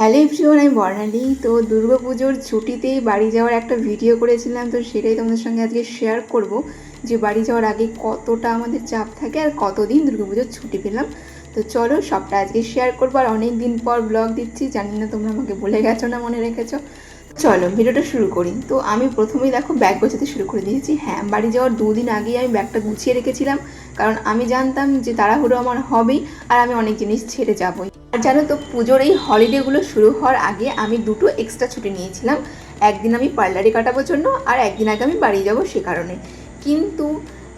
Hello everyone, আমি বর্ণালী। তো দুর্গা পুজোর ছুটিতেই বাড়ি যাওয়ার একটা ভিডিও করেছিলাম, তো সেটাই তোমাদের সঙ্গে আজকে শেয়ার করব যে বাড়ি যাওয়ার আগে কতটা আমাদের চাপ থাকে আর কতদিন দুর্গা পুজোর ছুটি পেলাম। তো চলো সবটা আজকে শেয়ার করব আর অনেক দিন পর ব্লগ দিচ্ছি, জানি না তোমরা আমাকে বলে গেছো না মনে রেখেছো। চলো ভিডিওটা শুরু করি। তো আমি প্রথমেই দেখো ব্যাগ গোছাতে শুরু করে দিয়েছি। হ্যাঁ বাড়ি যাওয়ার দুদিন আগেই আমি ব্যাগটা গুছিয়ে রেখেছিলাম, কারণ আমি জানতাম যে তাড়াহুড়ো আমার হবেই আর আমি অনেক জিনিস ছেড়ে যাবই। আর জানো তো, পুজোর এই হলিডেগুলো শুরু হওয়ার আগে আমি দুটো এক্সট্রা ছুটি নিয়েছিলাম। একদিন আমি পার্লারে কাটাবোর জন্য আর একদিন আগে আমি বাড়ি যাব সে কারণে। কিন্তু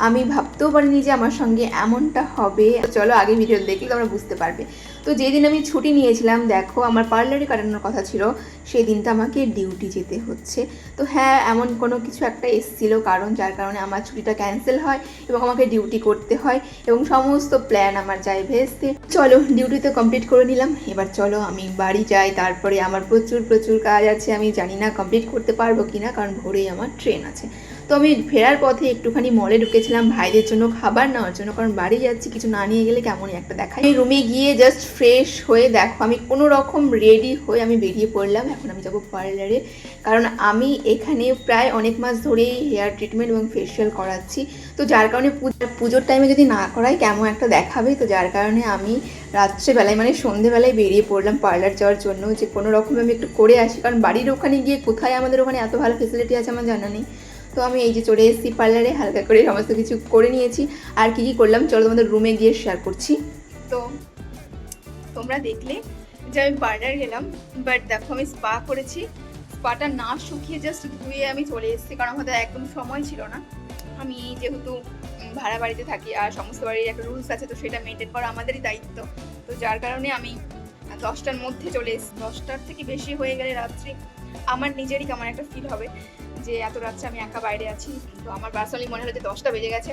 আমি ভাবতেও পারিনি যে আমার সঙ্গে এমনটা হবে। চলো আগে ভিডিও দেখলে তোমরা বুঝতে পারবে। তো যেদিন আমি ছুটি নিয়েছিলাম, দেখো আমার পার্লারে কাটানোর কথা ছিল সেই দিনটা আমাকে ডিউটি যেতে হচ্ছে। তো হ্যাঁ এমন কোনো কিছু একটা এসেছিল কারণ, যার কারণে আমার ছুটিটা ক্যান্সেল হয় এবং আমাকে ডিউটি করতে হয় এবং সমস্ত প্ল্যান আমার যায় ভেস্তে। চলো, ডিউটি তো কমপ্লিট করে নিলাম। এবার চলো, আমি বাড়ি যাই, তারপরে আমার প্রচুর প্রচুর কাজ আছে, আমি জানি না কমপ্লিট করতে পারব কি না কারণ ভোরেই আমার ট্রেন আছে। তো আমি ফেরার পথে একটুখানি মলে ঢুকেছিলাম ভাইদের জন্য খাবার নেওয়ার জন্য, কারণ বাড়ি যাচ্ছি, কিছু না নিয়ে গেলে কেমনই একটা দেখায়। আমি রুমে গিয়ে জাস্ট ফ্রেশ হয়ে দেখো, আমি কোনো রকম রেডি হয়ে আমি বেরিয়ে পড়লাম, এখন আমি যাব পার্লারে কারণ আমি এখানে প্রায় অনেক মাস ধরেই হেয়ার ট্রিটমেন্ট এবং ফেসিয়াল করাচ্ছি, তো যার কারণে পূজা- পুজোর টাইমে যদি না করাই কেমন একটা দেখাবে? তো যার কারণে আমি রাত্রেবেলায় মানে সন্ধেবেলায় বেরিয়ে পড়লাম পার্লার যাওয়ার জন্য, যে কোনো রকম আমি একটু করে আসি, কারণ বাড়ির ওখানে গিয়ে কোথায় আমাদের ওখানে এত ভালো ফেসিলিটি আছে আমার জানা নেই। তো আমি এই যে চলে এসেছি পার্লারে, হালকা করে সমস্ত কিছু করে নিয়েছি। আর কি কি করলাম, চলো তোমাদের রুমে গিয়ে শেয়ার করছি। তো তোমরা দেখলে যে আমি পার্লার গেলাম বাট দেখো আমি স্পা করেছি। স্পাটা না শুকিয়ে জাস্ট ধুয়ে আমি চলে এসেছি, কারণ আমাদের একদম সময় ছিল না। আমি যেহেতু ভাড়া বাড়িতে থাকি আর সমস্ত বাড়ির একটা রুলস আছে, তো সেটা মেনটেন করা আমাদেরই দায়িত্ব। তো যার কারণে আমি দশটার মধ্যে চলে এসেছি। দশটার থেকে বেশি হয়ে গেলে রাত্রি, আমার নিজেরই কেমন একটা ফিল হবে। যে এত রাত্রে আমি একা বাইরে আছি, তো আমার পার্সোনালি মনে হলো যে দশটা বেজে গেছে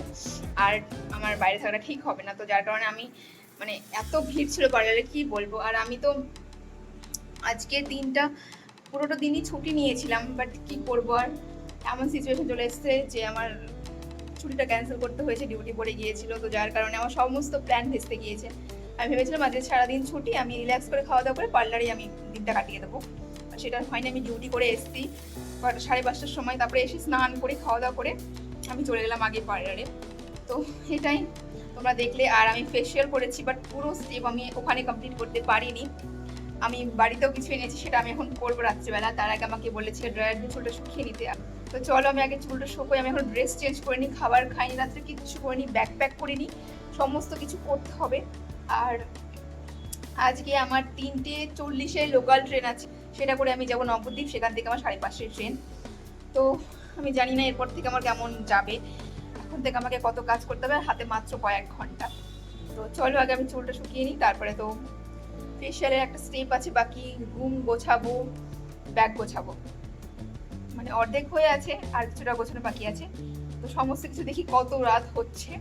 আর আমার বাইরে থাকাটা ঠিক হবে না। তো যার কারণে আমি মানে এত ভিড় ছিল পার্লারে, কি বলব? আর আমি তো আজকে দিনটা, পুরোটা দিনই ছুটি নিয়েছিলাম বাট কি করব আর? এমন সিচুয়েশন চলে এসেছে যে আমার ছুটিটা ক্যান্সেল করতে হয়েছে ডিউটি পড়ে গিয়েছিল, তো যার কারণে আমার সমস্ত প্ল্যান ভেস্তে গিয়েছে। আমি ভেবেছিলাম আজকে সারাদিন ছুটি, আমি রিল্যাক্স করে খাওয়া দাওয়া করে পার্লারেই আমি দিনটা কাটিয়ে দেবো। সেটা হয়নি আমি ডিউটি করে এসেছি। সাড়ে পাঁচটার সময় তারপরে এসে স্নান করে খাওয়া দাওয়া করে আমি চলে গেলাম আগে পার্লারে তো এটাই তোমরা দেখলে। আর আমি ফেসিয়াল করেছি বাট পুরো স্টেপ আমি ওখানে কমপ্লিট করতে পারিনি। আমি বাড়িতেও কিছু এনেছি, সেটা আমি এখন করব রাত্রিবেলা। তার আগে আমাকে বলেছে ড্রায়ার দিয়ে চুলটা শুকিয়ে নিতে তো চলো আমি আগে চুলটা শুকোই। আমি এখন ড্রেস চেঞ্জ করে নিই খাবার খাইনি, রাত্রে কিচ্ছু করিনি ব্যাগ প্যাক করে নিই সমস্ত কিছু করতে হবে। আর আজকে আমার তিনটে চল্লিশে লোকাল ট্রেন আছে। সেটা করে আমি যাব নবদ্বীপ, সেখান থেকে আমার সাড়ে পাঁচটায় ট্রেন তো আমি জানি না এরপর থেকে আমার কেমন যাবে। এখন থেকে আমাকে কত কাজ করতে হবে হাতে মাত্র কয়েক ঘণ্টা। তো চলো, আগে আমি চুলটা শুকিয়ে নিই, তারপরে তো ফেশিয়ালের একটা স্টেপ আছে, বাকি রুম গোছাবো ব্যাগ গোছাবো। মানে অর্ধেক হয়ে আছে, আর কিছুটা গোছানো বাকি আছে। তো সমস্ত কিছু দেখি কত রাত হচ্ছে।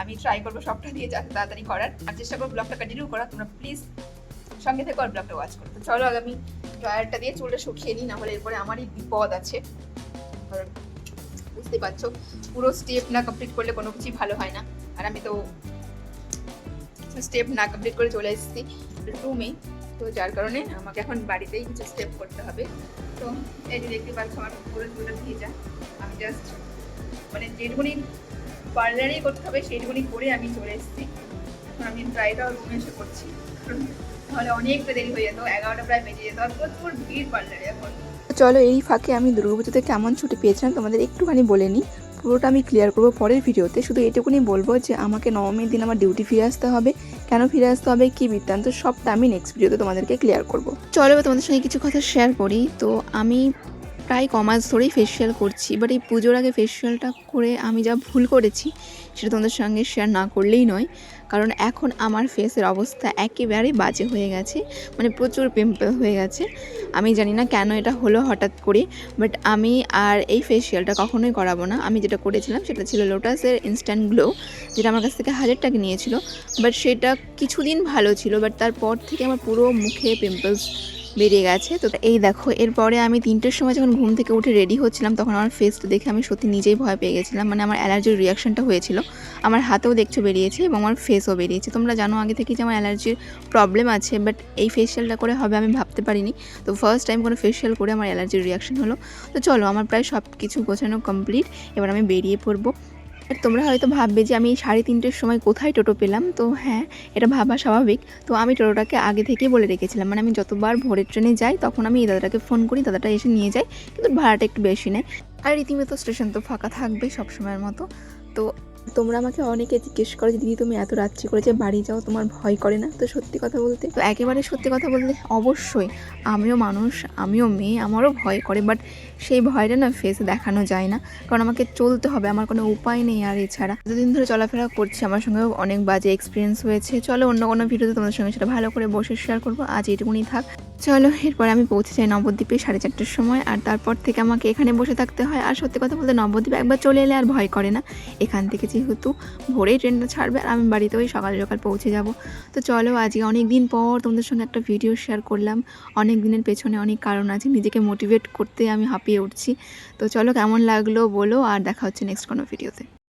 আমি ট্রাই করব সবটা দিয়ে যাতে তাড়াতাড়ি করার। আর চেষ্টা করব ব্লগটা কন্টিনিউ করার। তোমরা প্লিজ সঙ্গে থেকে আর ব্লগটা ওয়াচ করো। তো চলো আগে আমি ড্রয়ারটা দিয়ে চুলটা শুকিয়ে নিই না হলে এরপরে আমারই বিপদ আছে। বুঝতে পারছ, পুরো স্টেপ না কমপ্লিট করলে কোনো কিছুই ভালো হয় না। আর আমি তো স্টেপ না কমপ্লিট করে চলে এসেছি রুমে তো যার কারণে আমাকে এখন বাড়িতেই কিছু স্টেপ করতে হবে। তো এই যে দেখতে পাচ্ছ, আমার পুরো চুলটা ভেজা। আমি জাস্ট মানে যেটুকুনি পার্লারেই করতে হবে, সেইটুকুনি করে আমি চলে এসেছি। এখন আমি ট্রাইটাও রুমে এসে করছি। তাহলে অনেকটা দেরি হয়ে যেত, এগারোটা প্রায় বেজে যেত, আর প্রচুর ভিড় এখন। চলো এই ফাঁকে আমি দুর্গাপুজোতে কেমন ছুটি পেয়েছিলাম তোমাদের একটুখানি বলে নিই। পুরোটা আমি ক্লিয়ার করব পরের ভিডিওতে। শুধু এটুকুনি বলব যে আমাকে নবমীর দিন আমার ডিউটি ফিরে আসতে হবে। কেন ফিরে আসতে হবে, কী বৃত্তান্ত, সবটা আমি নেক্সট ভিডিওতে তোমাদেরকে ক্লিয়ার করব। চলো তোমাদের সঙ্গে কিছু কথা শেয়ার করি। তো আমি প্রায় কমাস ধরেই ফেসিয়াল করছি বাট এই পুজোর আগে ফেসিয়ালটা করে আমি যা ভুল করেছি, সেটা তোমাদের সঙ্গে শেয়ার না করলেই নয়। কারণ এখন আমার ফেসের অবস্থা একেবারে বাজে হয়ে গেছে মানে প্রচুর পিম্পল হয়ে গেছে। আমি জানি না কেন এটা হলো হঠাৎ করে বাট আমি আর এই ফেসিয়ালটা কখনোই করাবো না। আমি যেটা করেছিলাম সেটা ছিল লোটাসের ইনস্ট্যান্ট গ্লো যেটা আমার কাছ থেকে হাজার টাকা নিয়েছিল বাট সেটা কিছুদিন ভালো ছিল বাট তারপর থেকে আমার পুরো মুখে পিম্পলস বেরিয়ে গেছে। তো এই দেখো, এরপরে আমি তিনটের সময় যখন ঘুম থেকে উঠে রেডি হচ্ছিলাম, তখন আমার ফেসটা দেখে আমি সত্যি নিজেই ভয় পেয়ে গেছিলাম। মানে আমার অ্যালার্জির রিয়াকশনটা হয়েছিল। আমার হাতেও দেখছ বেরিয়েছে এবং আমার ফেসও বেরিয়েছে। তোমরা জানো আগে থেকে যে আমার অ্যালার্জির প্রবলেম আছে বাট এই ফেসিয়ালটা করে হবে আমি ভাবতে পারিনি। তো ফার্স্ট টাইম কোনো ফেসিয়াল করে আমার অ্যালার্জির রিয়াকশন হলো। তো চলো, আমার প্রায় সব কিছু গোছানো কমপ্লিট এবার আমি বেরিয়ে পড়ব। তোমরা হয়তো ভাববে যে আমি সাড়ে তিনটের সময় কোথায় টোটো পেলাম। তো হ্যাঁ এটা ভাবা স্বাভাবিক। তো আমি টোটোটাকে আগে থেকে বলে রেখেছিলাম। মানে আমি যতবার ভোরের ট্রেনে যাই, তখন আমি এই দাদাটাকে ফোন করি, দাদাটা এসে নিয়ে যায়। কিন্তু ভাড়াটা একটু বেশি নেয়। আর রীতিমতো স্টেশন তো ফাঁকা থাকবে সবসময়ের মতো। তো তোমরা আমাকে অনেকে জিজ্ঞেস করো যে, দিদি, তুমি এত রাত্রি করে যে বাড়ি যাও, তোমার ভয় করে না? তো সত্যি কথা বলতে, তো একেবারে সত্যি কথা বলতে অবশ্যই আমিও মানুষ, আমিও মেয়ে, আমারও ভয় করে বাট সেই ভয়টা না ফেসে দেখানো যায় না। কারণ আমাকে চলতে হবে, আমার কোনো উপায় নেই আর এছাড়া। দুদিন ধরে চলাফেরা করছি, আমার সঙ্গেও অনেক বাজে এক্সপিরিয়েন্স হয়েছে। চলো অন্য কোনো ভিডিওতে তোমাদের সঙ্গে সেটা ভালো করে বসে শেয়ার করব। আজ এটুকুনি থাক। চলো, এরপর আমি পৌঁছে যাই নবদ্বীপে সাড়ে চারটের সময়। আর তারপর থেকে আমাকে এখানে বসে থাকতে হয়। আর সত্যি কথা বলতে নবদ্বীপ একবার চলে এলে আর ভয় করে না। এখান থেকে যেহেতু ভোরেই ট্রেনটা ছাড়বে আর আমি বাড়িতে ওই সকাল সকাল পৌঁছে যাব। তো চলো, আজকে অনেক দিন পর তোমাদের সঙ্গে একটা ভিডিও শেয়ার করলাম। অনেক দিনের পেছনে অনেক কারণ আছে, নিজেকে মোটিভেট করতে আমি হাঁপিয়ে উঠছি। তো চলো, কেমন লাগল বলো, আর দেখা হচ্ছে নেক্সট কোনো ভিডিওতে